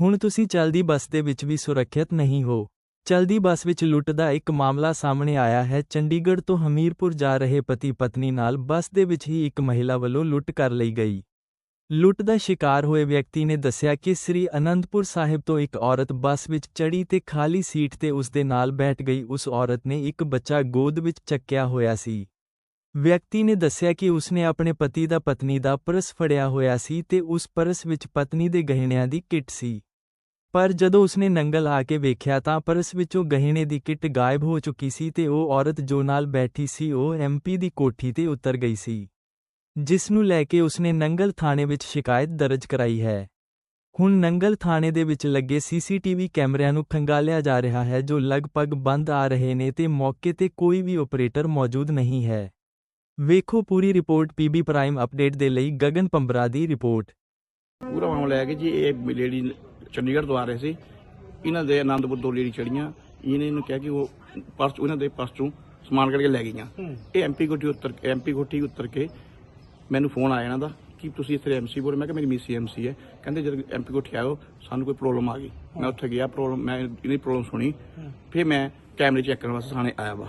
ਹੁਣ ਤੁਸੀਂ ਚਲਦੀ ਬੱਸ ਦੇ ਵਿੱਚ ਵੀ ਸੁਰੱਖਿਅਤ ਨਹੀਂ ਹੋ। ਚਲਦੀ ਬੱਸ ਵਿੱਚ ਲੁੱਟ ਦਾ ਇੱਕ ਮਾਮਲਾ ਸਾਹਮਣੇ ਆਇਆ ਹੈ। ਚੰਡੀਗੜ੍ਹ ਤੋਂ ਹਮੀਰਪੁਰ ਜਾ ਰਹੇ ਪਤੀ ਪਤਨੀ ਨਾਲ ਬੱਸ ਦੇ ਵਿੱਚ ਹੀ ਇੱਕ ਮਹਿਲਾ ਵੱਲੋਂ ਲੁੱਟ ਕਰ ਲਈ ਗਈ। ਲੁੱਟ ਦਾ ਸ਼ਿਕਾਰ ਹੋਏ ਵਿਅਕਤੀ ਨੇ ਦੱਸਿਆ ਕਿ ਸ੍ਰੀ ਅਨੰਦਪੁਰ ਸਾਹਿਬ ਤੋਂ ਇੱਕ ਔਰਤ ਬੱਸ ਵਿੱਚ ਚੜੀ ਤੇ ਖਾਲੀ ਸੀਟ ਤੇ ਉਸ ਦੇ ਨਾਲ ਬੈਠ ਗਈ। ਉਸ ਔਰਤ ਨੇ ਇੱਕ ਬੱਚਾ ਗੋਦ ਵਿੱਚ ਚੱਕਿਆ ਹੋਇਆ ਸੀ। ਵਿਅਕਤੀ ਨੇ ਦੱਸਿਆ ਕਿ ਉਸਨੇ ਆਪਣੇ ਪਤੀ ਦਾ ਪਤਨੀ ਦਾ ਪਰਸ ਫੜਿਆ ਹੋਇਆ ਸੀ ਤੇ ਉਸ ਪਰਸ ਵਿੱਚ ਪਤਨੀ ਦੇ ਗਹਿਣਿਆਂ ਦੀ ਕਿੱਟ ਸੀ। ਪਰ ਜਦੋਂ ਉਸਨੇ ਨੰਗਲ ਆ ਕੇ ਵੇਖਿਆ ਤਾਂ ਪਰਸ ਵਿੱਚੋਂ ਗਹਿਣੇ ਦੀ ਕਿੱਟ ਗਾਇਬ ਹੋ ਚੁੱਕੀ ਸੀ ਤੇ ਉਹ ਔਰਤ ਜੋ ਨਾਲ ਬੈਠੀ ਸੀ ਉਹ ਐਮਪੀ ਦੀ ਕੋਠੀ ਤੇ ਉਤਰ ਗਈ ਸੀ, ਜਿਸ ਨੂੰ ਲੈ ਕੇ ਉਸਨੇ ਨੰਗਲ ਥਾਣੇ ਵਿੱਚ ਸ਼ਿਕਾਇਤ ਦਰਜ ਕਰਾਈ ਹੈ। ਹੁਣ ਨੰਗਲ ਥਾਣੇ ਦੇ ਵਿੱਚ ਲੱਗੇ ਸੀਸੀਟੀਵੀ ਕੈਮਰਿਆਂ ਨੂੰ ਖੰਗਾਲਿਆ ਜਾ ਰਿਹਾ ਹੈ ਜੋ ਲਗਭਗ ਬੰਦ ਆ ਰਹੇ ਨੇ ਤੇ ਮੌਕੇ ਤੇ ਕੋਈ ਵੀ ਆਪਰੇਟਰ ਮੌਜੂਦ ਨਹੀਂ ਹੈ। ਵੇਖੋ ਪੂਰੀ ਰਿਪੋਰਟ ਪੀਬੀ ਪ੍ਰਾਈਮ ਅਪਡੇਟ ਦੇ ਲਈ ਗਗਨ ਪੰਬਰਾ ਦੀ ਰਿਪੋਰਟ। ਪੂਰਾ ਮਾਮਲਾ ਹੈ ਕਿ ਜੀ ਇਹ ਲੇਡੀ ਚੰਡੀਗੜ੍ਹ ਤੋਂ ਆ ਰਹੇ ਸੀ। ਇਹਨਾਂ ਦੇ ਆਨੰਦਪੁਰ ਦੋ ਲੇਡੀ ਚੜੀਆਂ ਇਹਨੇ ਇਹਨੂੰ ਕਿਹਾ ਕਿ ਉਹ ਪਰਸ ਉਹਨਾਂ ਦੇ ਪਰਸ ਚੋਂ ਸਮਾਨ ਕੱਢ ਕੇ ਲੈ ਗਈਆਂ। ਇਹ ਐਮਪੀ ਕੋਠੀ ਉੱਤਰ ਐਮਪੀ ਕੋਠੀ ਉੱਤਰ ਕੇ ਮੈਨੂੰ ਫੋਨ ਆਇਆ ਇਹਨਾਂ ਦਾ ਕਿ ਤੁਸੀਂ ਇੱਥੇ ਐਮਸੀ ਬੋਲ ਮੈਂ ਕਿਹਾ ਮੇਰੀ ਮਿਸ ਐਮਸੀ ਹੈ। ਕਹਿੰਦੇ ਜਦ ਐਮਪੀ ਕੋਠੀ ਆਇਓ ਸਾਨੂੰ ਕੋਈ ਪ੍ਰੋਬਲਮ ਆ ਗਈ। ਮੈਂ ਉੱਥੇ ਗਿਆ ਪ੍ਰੋਬਲਮ ਮੈਂ ਇਹਦੀ ਪ੍ਰੋਬਲਮ ਸੁਣੀ। ਫਿਰ ਮੈਂ ਕੈਮਰੇ ਚੈੱਕ ਕਰਨ ਵਾਸਤੇ ਥਾਣੇ ਆਇਆ ਵਾ।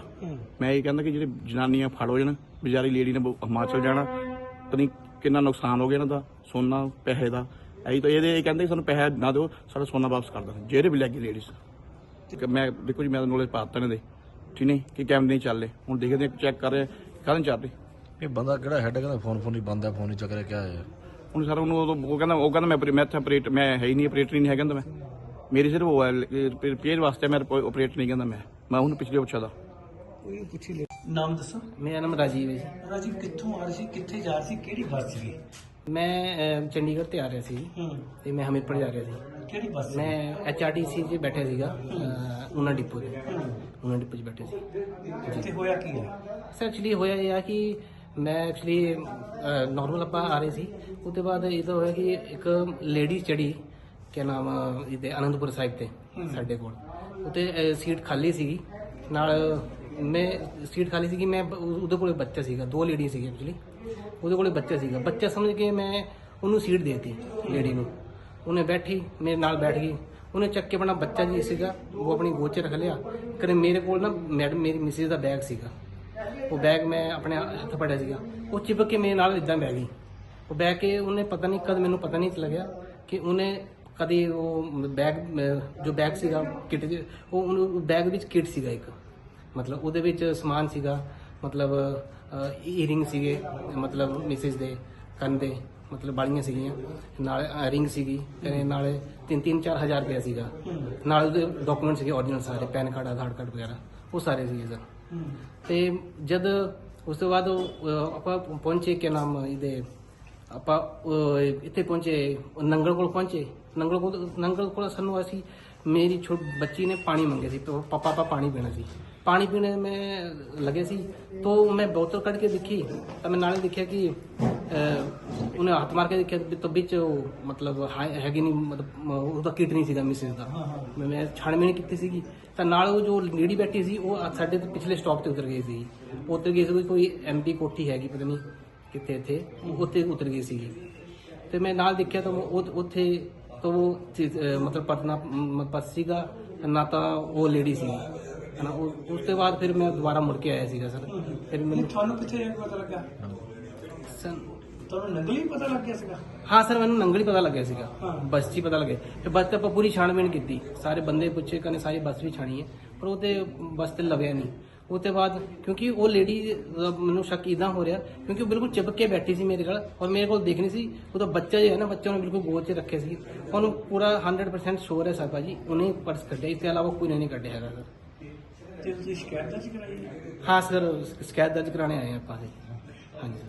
ਮੈਂ ਇਹ ਕਹਿੰਦਾ ਕਿ ਜਿਹੜੇ ਜਨਾਨੀਆਂ ਫੜ ਹੋ ਜਾਣ ਵਿਚਾਰੀ ਲੇਡੀ ਨੇ ਹਿਮਾਚਲ ਜਾਣਾ ਪਤਾ ਨਹੀਂ ਕਿੰਨਾ ਨੁਕਸਾਨ ਹੋ ਗਿਆ ਇਹਨਾਂ ਦਾ ਸੋਨਾ ਪੈਸੇ ਦਾ। ਐਂ ਤਾਂ ਇਹਦੇ ਇਹ ਕਹਿੰਦੇ ਸਾਨੂੰ ਪੈਸਾ ਨਾ ਦਿਓ ਸਾਡਾ ਸੋਨਾ ਵਾਪਸ ਕਰ ਦੇਣਾ ਜਿਹੜੇ ਵੀ ਲੱਗੀ ਲੇਡੀਜ਼ ਠੀਕ ਹੈ ਮੈਂ ਦੇਖੋ ਜੀ ਮੈਂ ਨੋਲੇਜ ਪਾਤਾ ਇਹਨਾਂ ਦੇ। ਠੀਕ ਨਹੀਂ? ਕਿ ਕੈਮਰੇ ਨਹੀਂ ਚੱਲ ਹੁਣ ਦੇਖਦੇ ਚੈੱਕ ਕਰ ਰਹੇ ਕਾਹਨ ਚੱਲ ਰਹੇ। ਇਹ ਬੰਦਾ ਕਿਹੜਾ ਹੈਡ ਕਹਿੰਦਾ ਫੋਨ ਫੋਨ ਹੀ ਬੰਦ ਹੈ ਫੋਨ ਹੀ ਚੱਕ ਰਿਹਾ ਕਿਆ ਹੈ? ਹੁਣ ਸਰ ਉਹਨੂੰ ਉਹ ਕਹਿੰਦਾ ਉਹ ਕਹਿੰਦਾ ਮੈਂ ਮੈਂ ਇੱਥੇ ਆਪਰੇਟ ਮੈਂ ਹੈ ਹੀ ਨਹੀਂ ਆਪਰੇਟਰ ਹੀ ਨਹੀਂ ਹੈ ਕਹਿੰਦਾ ਮੈਂ। ਮੇਰੀ ਸਿਰਫ ਉਹ ਹੈ ਰਿਪੇਅਰ ਵਾਸਤੇ ਮੈਂ ਆਪਰੇਟ ਨਹੀਂ ਕਹਿੰਦਾ ਮੈਂ। ਮੈਂ ਉਹਨੂੰ ਪਿਛਲੇ ਪੁੱਛਿਆ ਦਾ ਨਾਮ ਦੱਸੋ। ਮੇਰਾ ਨਾਮ ਰਾਜੀਵ ਹੈ ਜੀ। ਰਾਜੀ ਕਿੱਥੋਂ ਆ ਰਹੀ ਸੀ ਕਿੱਥੇ ਜਾ ਰਹੀ ਸੀ ਕਿਹੜੀ ਬੱਸ ਸੀ? ਮੈਂ ਅਹ, ਚੰਡੀਗੜ੍ਹ ਤੇ ਆ ਰਿਹਾ ਸੀ ਹੂੰ। ਤੇ ਮੈਂ ਹਮੀਰਪੁਰ ਜਾ ਰਿਹਾ ਸੀ। ਕਿਹੜੀ ਬੱਸ ਮੈਂ ਐਚਆਰਟੀਸੀ 'ਚ ਬੈਠਾ ਸੀਗਾ ਅਹ, ਉਨਾ ਡਿਪੋ ਤੇ ਉਨਾ ਡਿਪੋ 'ਚ ਬੈਠੇ ਸੀ। ਕਿੱਥੇ ਹੋਇਆ ਕੀ ਹੈ ਸਰ ਐਕਚੁਅਲੀ ਹੋਇਆ ਇਹ ਆ ਕਿ ਮੈਂ ਐਕਚੁਅਲੀ ਨਾਰਮਲ ਆਪਾਂ ਆ ਰਹੇ ਸੀ। ਉਹਦੇ ਬਾਅਦ ਇਹ ਤਾਂ ਹੋਇਆ ਕਿ ਇੱਕ ਲੇਡੀ ਚੜੀ ਕਿ ਨਾਮ ਅਹ, ਇਹਦੇ ਅਨੰਦਪੁਰ ਸਾਹਿਬ ਤੇ ਸਾਡੇ ਕੋਲ। ਉੱਤੇ ਸੀਟ ਖਾਲੀ ਸੀਗੀ। ਨਾਲ ਮੈਂ ਸੀਟ ਖਾਲੀ ਸੀਗੀ, ਮੈਂ ਬ- ਉਹ- ਉਹਦੇ ਕੋਲੇ ਬੱਚਾ ਸੀਗਾ, ਦੋ ਲੇਡੀ ਸੀਗੀ ਐਕਚੁਅਲੀ ਉਹਦੇ ਕੋਲੇ ਬੱਚਾ ਸੀਗਾ। ਬੱਚਾ ਸਮਝ ਕੇ ਮੈਂ ਉਹਨੂੰ ਸੀਟ ਦੇਤੀ, ਲੇਡੀ ਨੂੰ। ਉਹਨੇ ਬੈਠੀ, ਮੇਰੇ ਨਾਲ ਬੈਠ ਗਈ। ਉਹਨੇ ਚੱਕ ਕੇ ਆਪਣਾ ਬੱਚਾ ਜੀ ਸੀਗਾ, ਉਹ ਆਪਣੀ ਗੋਚ 'ਚ ਰੱਖ ਲਿਆ। ਕਰੇ ਮੇਰੇ ਕੋਲ ਨਾ ਮੈਡਮ, ਮੇਰੀ ਮਿਸਿਸ ਦਾ ਬੈਗ ਸੀਗਾ। ਉਹ ਬੈਗ ਮੈਂ ਆਪਣੇ ਹੱਥ ਫੜਿਆ ਸੀਗਾ। ਉਹ ਚਿਪਕ ਕੇ ਮੇਰੇ ਨਾਲ ਇਦਾਂ ਬਹਿ ਗਈ। ਉਹ ਬਹਿ ਕੇ ਉਹਨੇ ਪਤਾ ਨਹੀਂ ਕਦ ਮੈਨੂੰ ਪਤਾ ਨਹੀਂ ਲੱਗਿਆ ਕਿ ਉਹਨੇ ਕਦੇ ਉਹ ਬੈਗ ਜੋ ਬੈਗ ਸੀਗਾ, ਕਿਟ ਉਹ ਉਹਨੂੰ, ਬੈਗ ਵਿੱਚ ਕਿਟ ਸੀਗਾ ਇੱਕ। ਮਤਲਬ ਉਹਦੇ ਵਿੱਚ ਸਮਾਨ ਸੀਗਾ ਮਤਲਬ ਈਅਰਿੰਗ ਸੀਗੇ ਮਤਲਬ ਮਿਸਿਸ ਦੇ ਕੰਨ ਦੇ ਮਤਲਬ ਬਾਲੀਆਂ ਸੀਗੀਆਂ ਨਾਲ ਰਿੰਗ ਸੀਗੀ ਤੇ ਨਾਲ 3-3 ਹਜ਼ਾਰ ਰੁਪਏ ਸੀਗਾ। ਨਾਲ ਉਹਦੇ ਡਾਕੂਮੈਂਟ ਸੀਗੇ origignal ਸਾਰੇ ਪੈਨ ਕਾਰਡ ਆਧਾਰ ਕਾਰਡ ਵਗੈਰਾ ਉਹ ਸਾਰੇ ਸੀਗੇ ਸਰ ਤੇ ਜਦ ਉਸ ਤੋਂ ਬਾਅਦ ਉਹ, ਆਪਾਂ ਪਹੁੰਚੇ ਕਿ ਨਾਮ ਇਹਦੇ ਆਪਾਂ ਇੱਥੇ ਪਹੁੰਚੇ ਨੰਗਲ ਕੋਲ ਪਹੁੰਚੇ। ਨੰਗਲ ਕੋਲ ਨੰਗਲ ਕੋਲ ਸਾਨੂੰ ਅਸੀਂ ਮੇਰੀ ਛੋਟ ਬੱਚੀ ਨੇ ਪਾਣੀ ਮੰਗਿਆ ਸੀ ਪਾਪਾ ਪਾਪਾ ਪਾਣੀ ਪੀਣਾ ਸੀ। ਪਾਣੀ ਪੀਣੇ ਮੈਂ ਲੱਗੇ ਸੀ ਤੋਂ ਮੈਂ ਬੋਤਲ ਕੱਢ ਕੇ ਦੇਖੀ ਤਾਂ ਮੈਂ ਨਾਲੇ ਦੇਖਿਆ ਕਿ ਅਹ, ਉਹਨੇ ਹੱਥ ਮਾਰ ਕੇ ਦੇਖਿਆ ਵੀ ਤਾਂ ਵਿੱਚ ਉਹ ਮਤਲਬ ਹੈਗੀ ਨਹੀਂ ਮਤਲਬ ਉਹਦਾ ਕਿਟ ਨਹੀਂ ਸੀਗਾ ਮਿਸਿਸ ਦਾ। ਮੈਂ ਮੈਂ ਛਾਣਬੀਣ ਕੀਤੀ ਸੀਗੀ। ਤਾਂ ਨਾਲ ਉਹ ਜੋ ਲੇਡੀ ਬੈਠੀ ਸੀ ਉਹ ਸਾਡੇ ਤੋਂ ਪਿਛਲੇ ਸਟਾਪ ਤੇ ਉਤਰ ਗਈ ਸੀ। ਉਤਰ ਗਈ ਸੀ ਕੋਈ- ਐਮਪੀ ਕੋਠੀ ਹੈਗੀ ਪਤਾ ਨਹੀਂ ਕਿੱਥੇ ਇੱਥੇ। ਉਹ ਉੱਥੇ ਉਤਰ ਗਈ ਸੀਗੀ। ਤੇ ਮੈਂ ਨਾਲ ਦੇਖਿਆ ਤਾਂ ਉਹ ਉੱਥੇ ਤਾਂ ਉਹ ਮਤਲਬ ਪਤਨਾ ਪਰਸ ਸੀਗਾ ਨਾ ਤਾਂ ਉਹ ਲੇਡੀ ਸੀ। ਉਹ ਉਸ ਤੋਂ ਬਾਅਦ ਫਿਰ ਮੈਂ ਦੁਬਾਰਾ ਮੁੜ ਕੇ ਆਇਆ ਸੀਗਾ ਸਰ। ਫਿਰ ਮੈਨੂੰ ਤੁਹਾਨੂੰ ਕਿੱਥੇ ਪਤਾ ਲੱਗਾ ਸਰ। ਤੁਹਾਨੂੰ ਨੰਗਲੀ ਪਤਾ ਲੱਗ ਗਿਆ ਸੀਗਾ? ਹਾਂ ਸਰ ਮੈਨੂੰ ਨੰਗਲੀ ਪਤਾ ਲੱਗਿਆ ਸੀਗਾ। ਹਾਂ। ਬੱਸ 'ਚ ਹੀ ਪਤਾ ਲੱਗਿਆ। ਤੇ ਬੱਸ ਤੇ ਆਪਾਂ ਪੂਰੀ ਛਾਣਬੀਣ ਕੀਤੀ। ਸਾਰੇ ਬੰਦੇ ਪੁੱਛੇ ਕਹਿੰਦੇ ਸਾਰੀ ਬੱਸ ਵੀ ਛਾਣੀ ਹੈ। ਪਰ ਉਹ ਤੇ ਬੱਸ ਤੇ ਲੱਗਿਆ ਨਹੀਂ। ਉਹ ਤੋਂ ਬਾਅਦ ਕਿਉਂਕਿ ਉਹ ਲੇਡੀ ਮੈਨੂੰ ਸ਼ੱਕ ਇਦਾਂ ਹੋ ਰਿਹਾ ਕਿਉਂਕਿ ਉਹ ਬਿਲਕੁਲ ਚਿਪਕ ਕੇ ਬੈਠੀ ਸੀ ਮੇਰੇ ਕੋਲ ਔਰ ਮੇਰੇ ਕੋਲ ਦੇਖਣੀ ਸੀ। ਉਹਦਾ ਬੱਚਾ ਜਿਹੜਾ ਹੈ ਨਾ ਬੱਚਾ ਉਹਨੇ ਬਿਲਕੁਲ ਗੋਦ 'ਚ ਰੱਖਿਆ ਸੀ। ਉਹਨੂੰ ਪੂਰਾ 100% ਸ਼ੋਰ ਹੈ ਸਾਹਿਬਾ ਜੀ ਉਹਨੇ ਪਰਸ ਕੱਢਿਆ। ਇਸ ਤੋਂ ਇਲਾਵਾ ਕੋਈ ਨਹੀਂ ਕੱਢਿਆ ਹੈਗਾ ਸਰ। ਤੇ ਤੁਸੀਂ ਸ਼ਿਕਾਇਤ ਦਰਜ ਕਰਾਈ ਹੈ? ਹਾਂ ਸਰ ਸ਼ਿਕਾਇਤ ਦਰਜ ਕਰਾਣੇ ਆਏ ਆਪਾਂ ਜੀ ਹਾਂਜੀ।